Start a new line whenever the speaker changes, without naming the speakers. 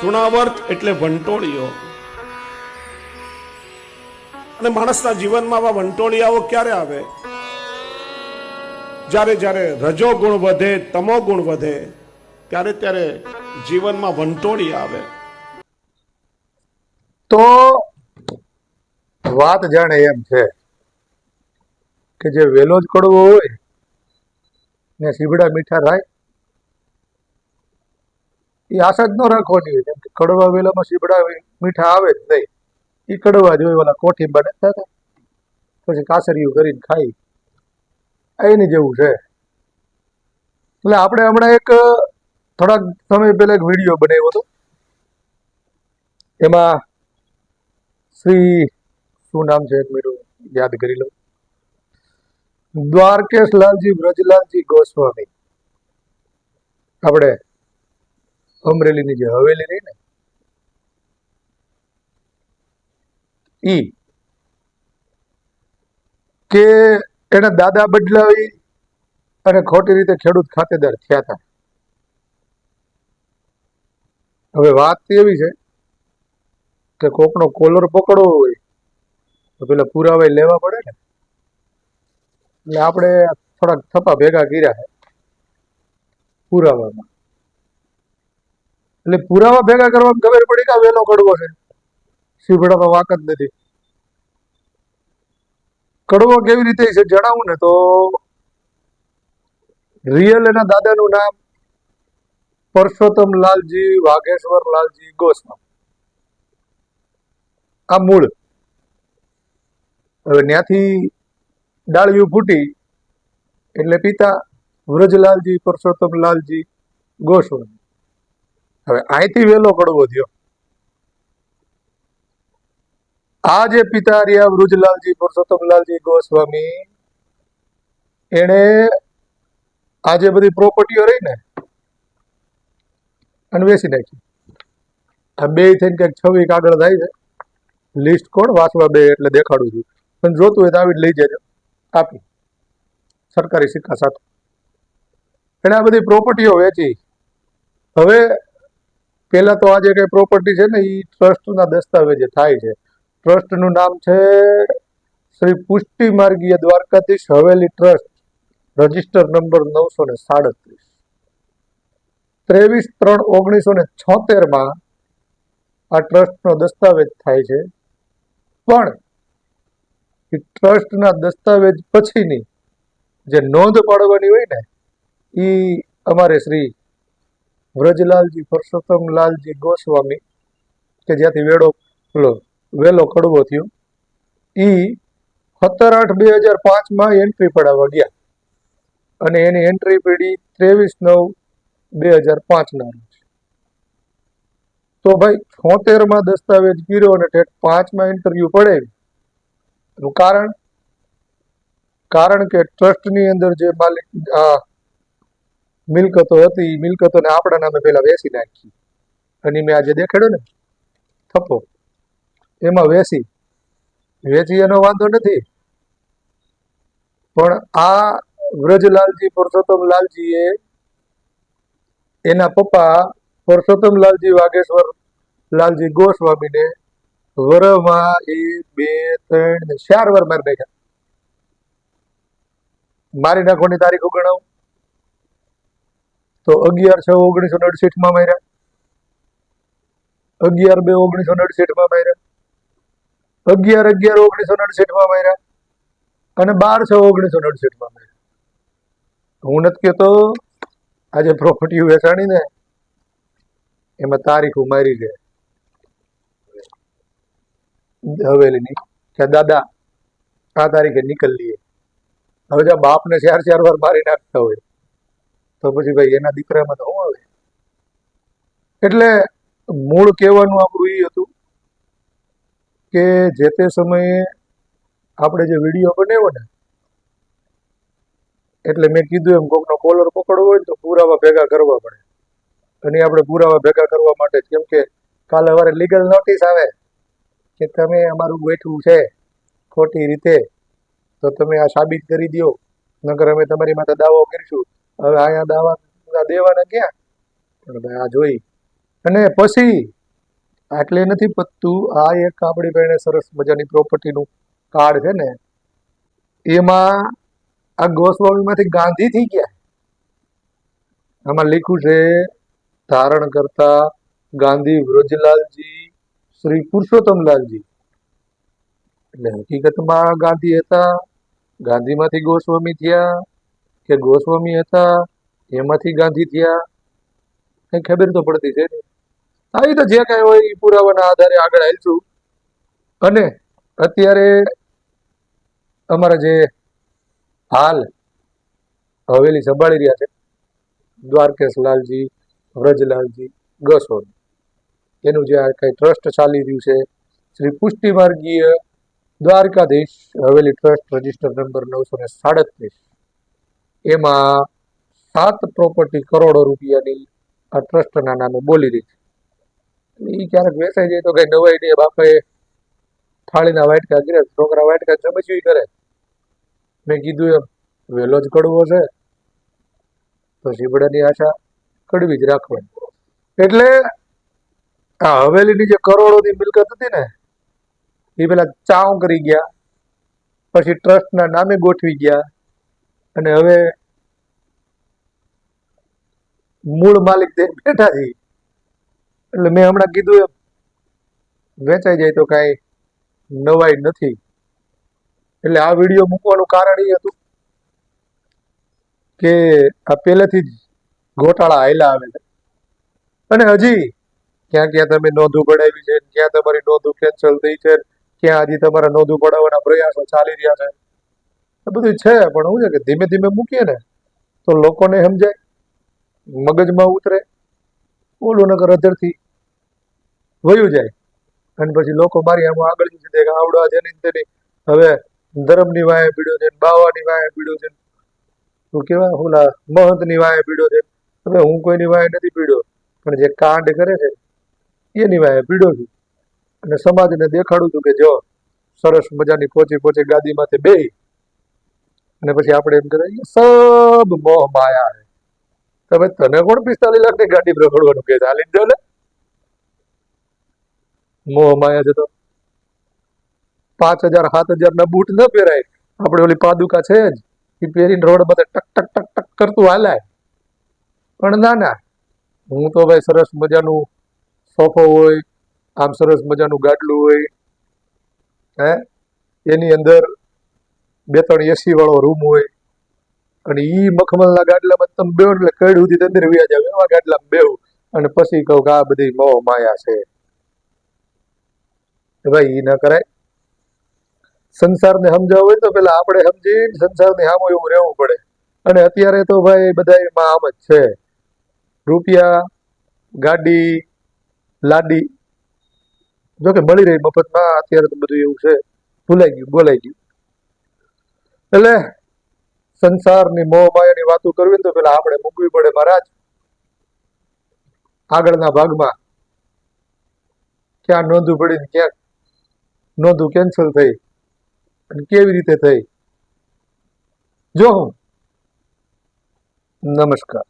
તૃણાવર્ત એટલે વંટોળીઓ. અને માણસના જીવનમાં આવા વંટોળિયાઓ ક્યારે આવે? જ્યારે જ્યારે રજો ગુણ વધે, તમો ગુણ વધે, ત્યારે ત્યારે જીવનમાં વંટોળી આવે.
તો વાત જાણે એમ છે કે જે વેલો જ કડવો હોય ને સીબડા મીઠા રાય એ આશા જ ન રાખવાની હોય, કેમ કે કડવા વેલામાં સીબડા મીઠા આવે જ નહીં. એ કડવા જોઈ ઓલા કોઠી બને થતા પછી કાસરિયું કરીને ખાઈ. એની જેવું છે. એટલે આપણે હમણાં એક, થોડાક સમય પહેલા એક વીડિયો બનાવ્યો હતો. એમાં શ્રી, શું નામ છે એક મિનિટ યાદ કરી લઉં દ્વારકેશ લાલજી બ્રજલાલજી ગોસ્વામી. આપણે અમરેલીની જે હવેલી રહી ને, ઈ કે એના દાદા બદલાવી અને ખોટી રીતે ખેડૂત ખાતેદાર થયા હતા. હવે વાત એવી છે કે કોકનો કોલર પકડવો હોય, તો પેલા પુરાવા લેવા પડે ને. એટલે આપણે થોડાક થપા ભેગા કર્યા છે પુરાવામાં. એટલે પુરાવા ભેગા કરવામાં ખબર પડી કે વેલો કડવો છે? શિવડામાં વાક નથી. કડવો કેવી રીતે છે જણાવું ને તો રિયલ એના દાદાનું નામ પરસોત્તમ લાલજી, વાઘેશ્વર લાલજી ગોસ્વામ. આ મૂળ. હવે ત્યાંથી ડાળિયું ફૂટી એટલે પિતા વ્રજલાલજી, પરસોત્તમ લાલજી ગોસ્વામી. હવે અહીંથી વેલો કડવો થયો. આ જે પિતા રહ્યા વૃજલાલજી પુરુષોત્તમલાલજી ગોસ્વામી એને આ જે બધી પ્રોપર્ટીઓ રહી ને, અને વેચી નાખી. આ બે થઈને ક્યાંક છવ્વીસ આગળ થાય છે. લિસ્ટ કોણ? વાંચવા બે એટલે દેખાડું છું. પણ જોતું હોય તો આવી લઈ જજો. આપી. સરકારી સિક્કા સાથે. એને આ બધી પ્રોપર્ટીઓ વેચી. હવે પહેલા તો આ જે કઈ પ્રોપર્ટી છે ને એ ટ્રસ્ટના દસ્તાવેજે થાય છે. ટ્રસ્ટનું નામ છે Shri Pushti Margiya Dwarkadhish Haveli trust register number નવસો ને સાડત્રીસ. ત્રેવીસ ત્રણ ઓગણીસો ને છોતેરમાં આ ટ્રસ્ટનો દસ્તાવેજ થાય છે. પણ એ ટ્રસ્ટના દસ્તાવેજ પછીની જે નોંધ પાડવાની હોય ને એ અમારે શ્રી વ્રજલાલજી, પરસોત્તમલાલજી ગોસ્વામી, કે જ્યાંથી વેડો પેલો વેલો કડવો થયો, ઈ સત્તર આઠ બે હજાર પાંચમાં એન્ટ્રી પડાવવા ગયા. અને એની એન્ટ્રી પડી ત્રેવીસ નવ બે હજાર પાંચના રોજ. તો ભાઈ, છોતેરમાં દસ્તાવેજ કર્યો અને ઠેઠ પાંચમાં ઇન્ટરવ્યુ પડે કારણ? કારણ કે ટ્રસ્ટની અંદર જે માલિક, આ મિલકતો હતી ઈ મિલકતોને આપણા નામે પેલા વેચી નાખી. અને મેં આજે દેખાડ્યો ને, થપ્પો. એમાં વેચી. વેચી એનો વાંધો નથી. પણ આ વ્રજલાલજી પરસોત્તમ લાલજીએ એના પપ્પા પરસોત્તમ લાલજી વાઘેશ્વર લાલજી ગોસ્વામીને વરમાં એક બે, ત્રણ ચાર વાર મારી નાખ્યા. મારી નાખવાની તારીખો ગણાવું તો અગિયાર છ ઓગણીસો ને અડસઠમાં માર્યા. અગિયાર બે ઓગણીસો ને અડસઠમાં માર્યા. અગિયાર અગિયાર ઓગણીસો ને અડસઠમાં માર્યા. અને બાર છ ઓગણીસો ને અડસઠમાં માર્યા. હું નથી કહેતો, આજે પ્રોપર્ટી વેચાણી ને એમાં તારીખ ઉમારી છે. હવેલીની, કે દાદા, આ તારીખે નીકળ લઈએ. હવે જ્યાં બાપને ચાર ચાર વાર મારી નાખતા હોય. તો પછી ભાઈ એના દીકરામાં તો આવે? એટલે મૂળ કહેવાનું આપણું એ હતું કે જે તે સમયે આપણે જે વીડિયો બનાવ્યો ને, એટલે મેં કીધું એમ કોકનો કોલર પકડવો હોય તો પુરાવા ભેગા કરવા પડે. અને આપણે પુરાવા ભેગા કરવા માટે કેમ કે કાલે અમારે લીગલ નોટિસ આવે કે તમે અમારું બેઠવું છે ખોટી રીતે, તો તમે આ સાબિત કરી દો નકર અમે તમારી માટે દાવો કરીશું. હવે અહીંયા દાવા દેવાના ક્યાં? પણ આ જોઈ. અને પછી આટલે નથી પતતું, આ એક આપણી પાસે સરસ મજાની પ્રોપર્ટીનું કાર્ડ છે ને, એમાં આ ગોસ્વામીમાંથી ગાંધી થઈ ગયા. આમાં લખ્યું છે, ધારણ કરતા ગાંધી વ્રજલાલજી, શ્રી પુરુષોત્તમલાલજી. એટલે હકીકતમાં ગાંધી હતા, ગાંધીમાંથી ગોસ્વામી થયા કે ગોસ્વામી હતા, એમાંથી ગાંધી થયા, કઈ ખબર તો પડતી છે. આવી તો જે કાંઈ હોય એ પુરાવાના આધારે આગળ હાલશું અને અત્યારે અમારા જે હાલ હવેલી સંભાળી રહ્યા છે, દ્વારકેશ લાલજી, વ્રજલાલજી ગસોડ એનું જે આ કઈ ટ્રસ્ટ ચાલી રહ્યું છે, Shri Pushti Margiya Dwarkadhish Haveli trust register number નવસો ને સાડત્રીસ. એમાં સાત પ્રોપર્ટી કરોડો રૂપિયાની આ ટ્રસ્ટના નામે બોલી રહી છે. એ ક્યારેક વેચાઈ જાય તો કઈ નવાઈ નહીં બાપાએ થાળીના વાટકા ગીરે છોકરા વાટકા ચમચવી કરે મેં કીધું એમ વહેલો જ કડવો છે, તો ઝીબડાની આશા કડવી જ રાખવાની. એટલે આ હવેલીની જે કરોડોની મિલકત હતી ને એ પેલા ચાવ કરી ગયા, પછી ટ્રસ્ટના નામે ગોઠવી ગયા અને હવે મૂળ માલિક તે બેઠા છે, એટલે મેં હમણાં કીધું એમ, વેચાઈ જાય તો કાંઈ નવાઈ નથી. એટલે આ વીડિયો મૂકવાનું કારણ એ હતું કે આ પહેલેથી જ ગોટાળા આવેલા આવે છે. અને હજી ક્યાં ક્યાં તમે નોંધું પડાવી છે, ક્યાં તમારી નોંધું કેન્સલ થઈ છે, ક્યાં હજી તમારા નોંધું પડાવવાના પ્રયાસો ચાલી રહ્યા છે. એ બધું છે, પણ શું છે કે ધીમે ધીમે મૂકીએ ને, તો લોકોને સમજાય, મગજમાં ઉતરે, ઓલું નગર અધરથી વયું જાય. અને પછી લોકો મારી આમાં આગળ જઈ કે આવડવા છે ને તેની, હવે ધર્મની વાંહે પીડ્યો છે બાવાની વાંહે પીડ્યો છે શું કેવા ઓલા મહંતની વાંહે પીડ્યો છે હવે હું કોઈની વાંહે નથી પીડ્યો, પણ જે કાંડ કરે છે એની વાંહે પીડ્યો છું. અને સમાજને દેખાડું છું કે જો, સરસ મજાની પોચી પોચી ગાદીમાંથી બેહી અને પછી આપણે એમ કહીએ સબ મોહ માયા હે. તમે તને કોણ પિસ્તાલીસ લાખની ગાડી રખડવાનું કે ચાલી જો ને. મોહ માયા છે તો પાંચ હજાર, સાત હજાર ના બૂટ ન પહેરાય. આપણે ઓલી પાદુકા છે જ એ પહેરીને રોડ બધે ટક ટક ટક ટક કરતું હાલાય. પણ ના ના. હું તો ભાઈ સરસ મજાનું સોફો હોય, આમ સરસ મજાનું ગાડલું હોય, હે? એની અંદર બે ત્રણ એસી વાળો રૂમ હોય. અને ઈ મખમલના ગાડલામાં તમે બે એટલે કડ સુધી અંદર વ્યાજ આવે એવા ગાડલામાં બેવ અને પછી કહું કે આ બધી મોહ માયા છે. ભાઈ ઈ ન કરાય. સંસારને સમજાવવો હોય તો પેલા આપણે સમજીને સંસારને સામો એવું રહેવું પડે. અને અત્યારે તો ભાઈ બધા એમાં આમ જ છે. રૂપિયા, ગાડી, લાડી. જોકે મળી રહી મફતમાં, અત્યારે તો બધું એવું છે. ભૂલાઈ ગયું, બોલાઈ ગયું. એટલે સંસારની મોહ માયાની વાતો કરવી તો પેલા આપણે મૂકવી પડે મહારાજ. આગળના ભાગમાં ક્યાં નોંધું પડી ક્યાંક ક્યાં નોંધું કેન્સલ થઈ અને કેવી રીતે થઈ? જો હું. નમસ્કાર.